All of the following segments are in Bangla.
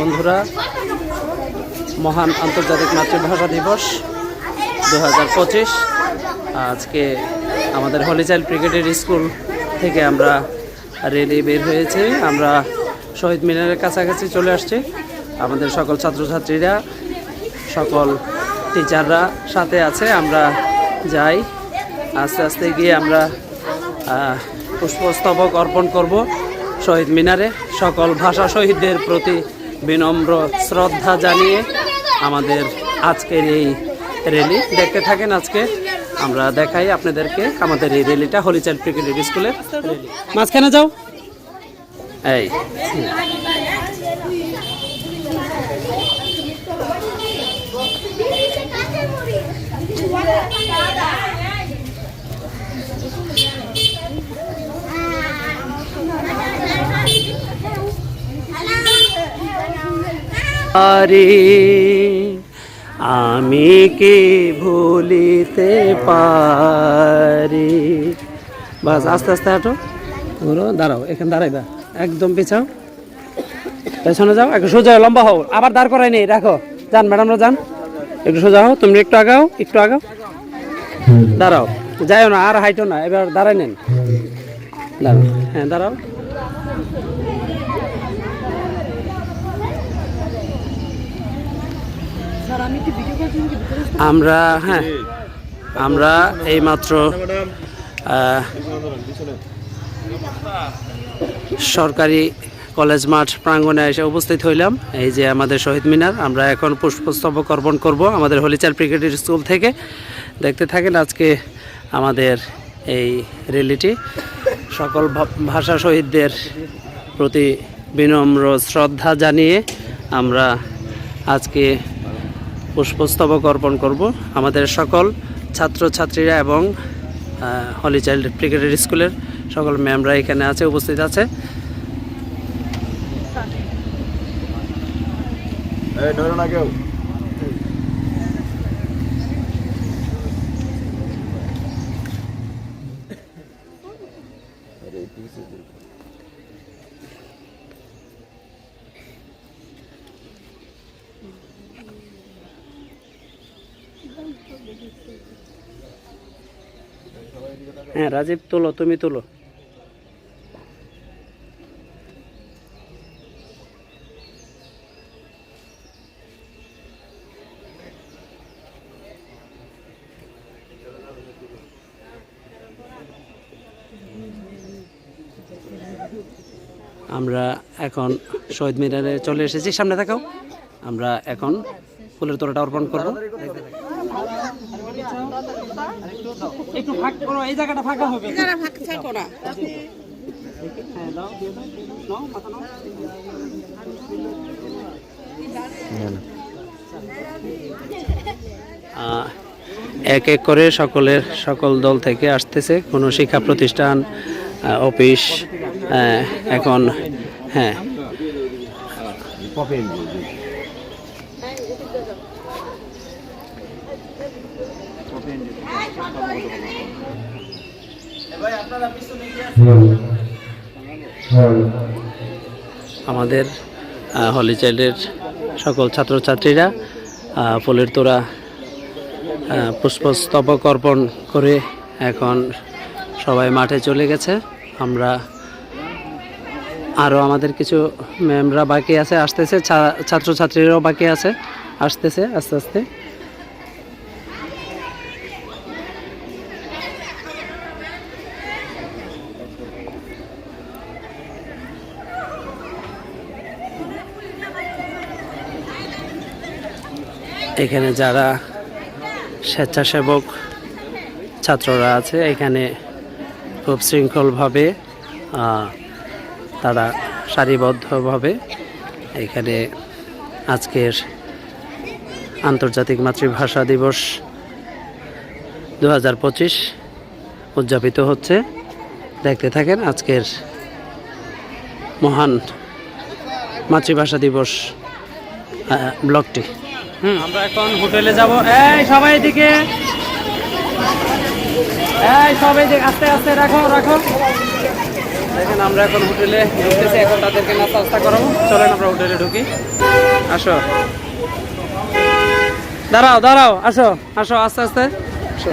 বন্ধুরা, মহান আন্তর্জাতিক মাতৃভাষা দিবস দু হাজার পঁচিশ। আজকে আমাদের হলি চাইল্ড ক্রিকেটের স্কুল থেকে আমরা রেলি বের হয়েছি। আমরা শহীদ মিনারের কাছাকাছি চলে আসছি। আমাদের সকল ছাত্রছাত্রীরা, সকল টিচাররা সাথে আছে। আমরা যাই। আস্তে আস্তে গিয়ে আমরা পুষ্পস্তবক অর্পণ করব শহীদ মিনারে। সকল ভাষা শহীদদের প্রতি বিনম্র শ্রদ্ধা জানিয়ে আমাদের আজকের এই র্যালি দেখতে থাকেন আজকে। আমরা দেখাই আপনাদেরকে আমাদের এই র্যালিটা হলিচাল ক্রিকেট স্কুলের মাঝখানে যাও। এই। আরে, আমি কি ভুলিতে পারি? বাস, আস্তে আস্তে হাঁটো। ধরো, দাঁড়াও, এখানে দাঁড়াইবা। একদম পিছাও। পেছনে যাও, একটু সোজা লম্বা হও। আবার দাঁড় করাই নেই, রাখো। যান ম্যাডামরা যান। একটু সোজা হও, তুমি একটু আগাও একটু আগাও। দাঁড়াও, যাইও না, আর হাইটো না, এবার দাঁড়াই নেন। দাঁড়াও হ্যাঁ দাঁড়াও। আমরা হ্যাঁ আমরা এইমাত্র সরকারি কলেজ মাঠ প্রাঙ্গণে এসে উপস্থিত হইলাম। এই যে আমাদের শহীদ মিনার, আমরা এখন পুষ্পস্তবক অর্পণ করব আমাদের হলিচার ক্রিকেটের স্কুল থেকে। দেখতে থাকেন আজকে আমাদের এই র্যালিটি সকল ভাষা শহীদদের প্রতি বিনম্র শ্রদ্ধা জানিয়ে আমরা আজকে পুষ্পস্তবক অর্পণ করব। আমাদের সকল ছাত্রছাত্রীরা এবং হলি চাইল্ড ক্রিকেটের স্কুলের সকল ম্যামরা এখানে আছে, উপস্থিত আছে। ধরুন ধরো রাজীব তোলো, তুমি তোলো। আমরা এখন শহীদ মিনারে চলে এসেছি। সামনে থাকাও আমরা এখন ফুলের তোড়াটা অর্পণ করব। একটু ফাঁক করো এই জায়গাটা ফাঁকা হবে। এক এক করে সকলের সকল দল থেকে আসতেছে। কোনো শিক্ষা প্রতিষ্ঠান অফিস এখন হ্যাঁ। আমাদের হলি চাইল্ডের সকল ছাত্রছাত্রীরা ফুলের আহ, পুষ্পস্তবক অর্পণ করে এখন সবাই মাঠে চলে গেছে। আমরা আরও আমাদের কিছু ম্যামরা বাকি আছে আসতেছে ছাত্রছাত্রীরাও বাকি আছে আসতেছে আস্তে আস্তে। এখানে যারা স্বেচ্ছাসেবক ছাত্ররা আছে, এখানে খুব শৃঙ্খলভাবে তারা সারিবদ্ধভাবে এখানে আজকের আন্তর্জাতিক মাতৃভাষা দিবস দু হাজার পঁচিশ উদযাপিত হচ্ছে। দেখতে থাকেন আজকের মহান মাতৃভাষা দিবস হুম আমরা এখন হোটেলে যাব। এই সবাই এদিকে। এই সবাই দিকে আস্তে আস্তে রাখো রাখো। দেখেন আমরা এখন হোটেলে ঢুকতেছি। এখন তাদেরকে নাস্তা নাস্তা করাবো। চলেন আমরা হোটেলে ঢুকি। আসো। দাঁড়াও দাঁড়াও আসো আসো আস্তে আস্তে। আসো।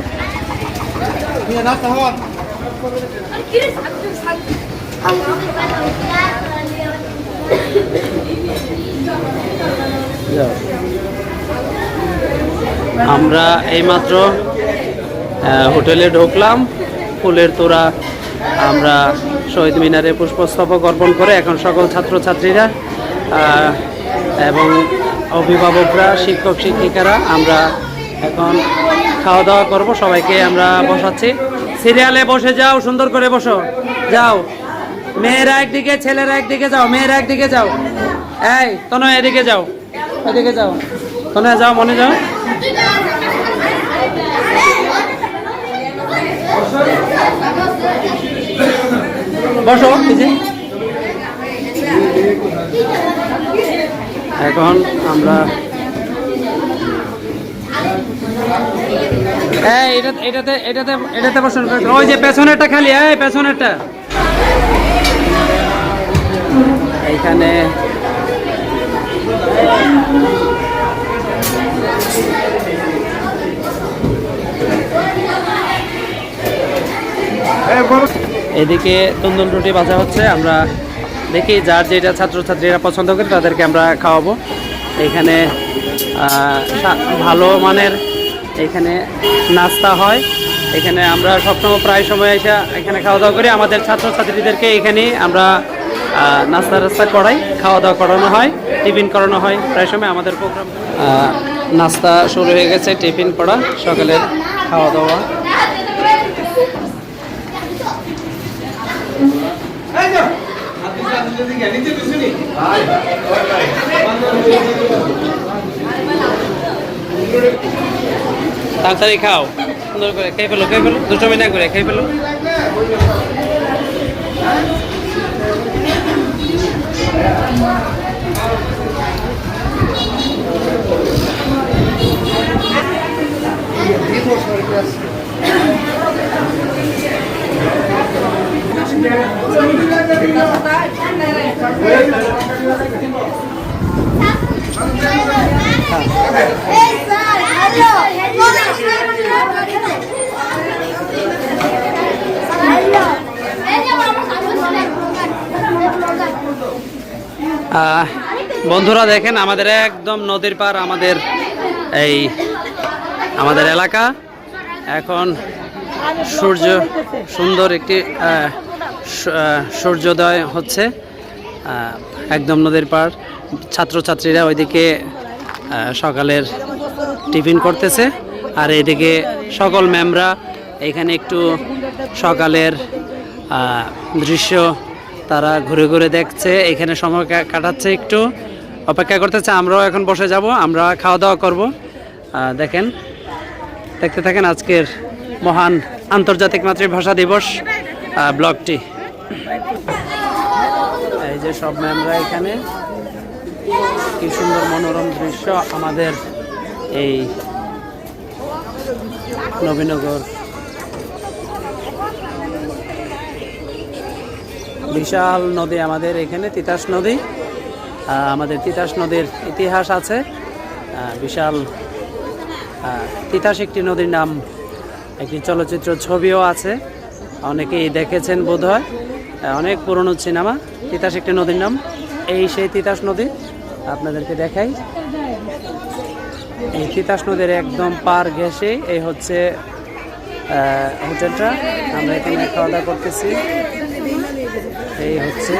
যাও। আমরা এইমাত্র হোটেলে ঢুকলাম। ফুলের তোড়া আমরা শহীদ মিনারে পুষ্পস্তবক অর্পণ করে এখন সকল ছাত্রছাত্রীরা এবং অভিভাবকরা, শিক্ষক, শিক্ষিকারা আমরা এখন খাওয়া দাওয়া করব। সবাইকে আমরা বসাচ্ছি। সিরিয়ালে বসে যাও, সুন্দর করে বসো। যাও। মেয়েরা একদিকে, ছেলেরা একদিকে যাও। মেয়েরা একদিকে যাও। এই, তনয়, এদিকে যাও। এদিকে যাও। তনয় যাও, মনে যাও। বসো এখন আমরা এটা এটাতে এটাতে এটাতে বসুন, ওই যে খালি, এই, পেছনেরটা। এইখানে এদিকে তন্দুর রুটি ভাজা হচ্ছে, আমরা দেখি যার যেটা ছাত্রছাত্রীরা পছন্দ করে তাদেরকে আমরা খাওয়াবো। এখানে ভালো মানের এখানে নাস্তা হয়। এখানে আমরা সবসময় প্রায় সময় এসে এখানে খাওয়া দাওয়া করি। আমাদের ছাত্রছাত্রীদেরকে এখানে আমরা নাস্তা রাস্তা করাই খাওয়া দাওয়া করানো হয়, টিফিন করানো হয়। প্রায় সময় আমাদের প্রোগ্রাম নাস্তা শুরু হয়ে গেছে টিফিন করা সকালের খাওয়া দাওয়া তাড়াতাড়ি খাও। সুন্দর করে খেয়ে ফেলো খেয়ে ফেলো দুটো মিনিট করে খেয়ে ফেলো। আহ, বন্ধুরা দেখেন আমাদের একদম নদীর পার আমাদের এই আমাদের এলাকা। এখন সূর্য সুন্দর একটি সূর্যোদয় হচ্ছে একদম নদীর পার ছাত্রছাত্রীরা ওইদিকে সকালের টিফিন করতেছে। আর এইদিকে সকল ম্যামরা এখানে একটু সকালের দৃশ্য তারা ঘুরে ঘুরে দেখছে। এখানে সময় কাটাচ্ছে একটু, অপেক্ষা করতেছে, আমরাও এখন বসে যাব, আমরা খাওয়া দাওয়া করব দেখেন দেখতে থাকেন আজকের মহান আন্তর্জাতিক মাতৃভাষা দিবস ব্লগটি। এই যে সব ম্যামরা এখানে, কি সুন্দর মনোরম দৃশ্য আমাদের এই নবীনগর। বিশাল নদী আমাদের এখানে, তিতাস নদী। আমাদের তিতাস নদীর ইতিহাস আছে। বিশাল তিতাস একটি নদীর নাম একটি চলচ্চিত্র ছবিও আছে। অনেকেই দেখেছেন বোধহয়। আহ, অনেক পুরনো সিনেমা তিতাস একটি নদীর নাম। এই সেই তিতাস নদী আপনাদেরকে দেখাই। এই তিতাস নদীর একদম পার ঘেসে এই হচ্ছে হোটেলটা। আমরা এখানে খাওয়া দাওয়া করতেছি। এই হচ্ছে।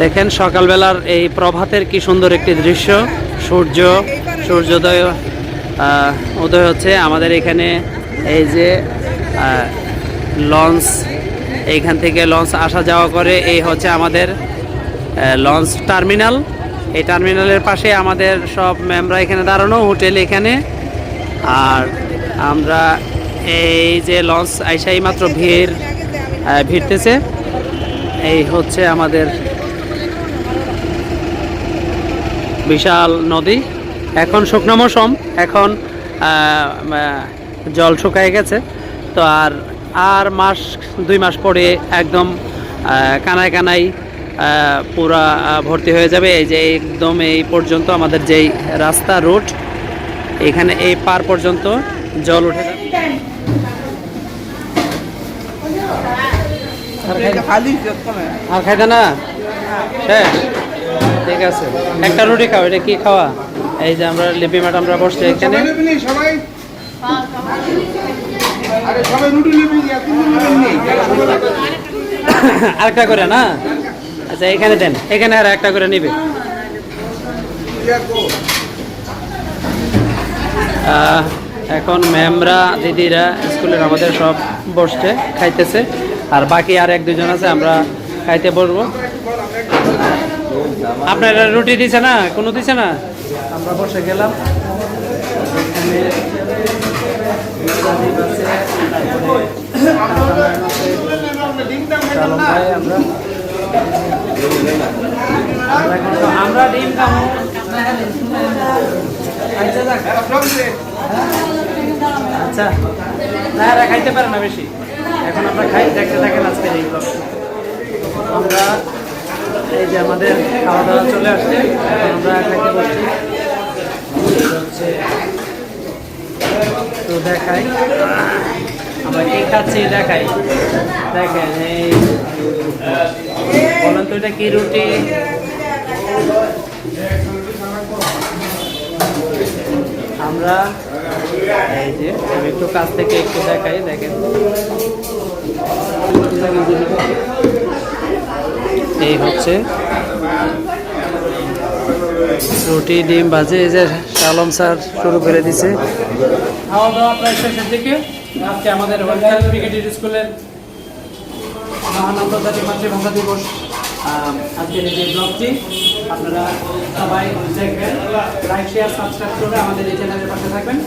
দেখেন সকালবেলার এই প্রভাতের কি সুন্দর একটি দৃশ্য। সূর্য সূর্যোদয় উদয় হচ্ছে। আমাদের এখানে এই যে লঞ্চ, এইখান থেকে লঞ্চ আসা যাওয়া করে। এই হচ্ছে আমাদের লঞ্চ টার্মিনাল। এই টার্মিনালের পাশে আমাদের সব ম্যামরা এখানে দাঁড়ানো, হোটেল এখানে। আর আমরা এই যে লঞ্চ আইসাই মাত্র ভিড় ভিড়তেছে। এই হচ্ছে আমাদের বিশাল নদী। এখন শুকনো মৌসুম। এখন জল শুকায় গেছে। তো আর আর মাস দুই মাস পরে একদম কানায় কানায় পুরা ভর্তি হয়ে যাবে। এই যে একদম এই পর্যন্ত আমাদের যেই রাস্তা রুট এখানে এই পার পর্যন্ত জল উঠে যাবে। আর খাইতে না? শেষ ঠিক আছে। একটা রুটি খাও এটা কি খাওয়া? এই যে আমরা লিপি ম্যাডামরা বসছে এখানে। আরেকটা করে না? আচ্ছা এখানে দেন। এখানে আর একটা করে নিবে। এখন ম্যামরা দিদিরা স্কুলের আমাদের সব বসছে খাইতেছে। আর বাকি আর এক দুজন আছে আমরা খাইতে বসবো। আপনারা রুটি দিছে না? কোনো দিছে না? আমরা বসে গেলাম। এখানে আমরা। ডিম খাব। আচ্ছা না এরা খাইতে পারে না বেশি। এখন আমরা খাই দেখতে থাকেন আজকে এই vlog। আমরা এই যে আমাদের খাওয়া দাওয়া চলে আসছে, আমরা খাইতে বসছি। তো দেখাই। আমরা কি খাচ্ছি? দেখাই। দেখেন এই, বলেন তো এটা কি রুটি? আমরা, এই যে, আমি একটু কাছ থেকে একটু দেখাই, দেখেন। এই হচ্ছে রুটি, ডিম ভাজি, এই যে শালম স্যার শুরু করে দিছে। খাওয়া দাওয়া প্রায় শেষের দিকে। আজকে আমাদের হোলসেল ক্রিকেটের স্কুলের আন্তর্জাতিক মাতৃভাষা দিবস। আজকের এই যে ব্লগটি, আপনারা সবাই দেখবেন লাইক শেয়ার সাবস্ক্রাইব করে আমাদের এই চ্যানেলের পাশে থাকবেন।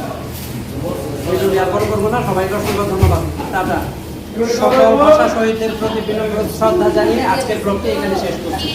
ভিডিওটি আর করব না, সবাইকে অসংখ্য ধন্যবাদ। টাটা। সকল ভাষা শহীদদের প্রতি বিনম্র শ্রদ্ধা জানিয়ে আজকের ব্লগটি এখানে শেষ করছি।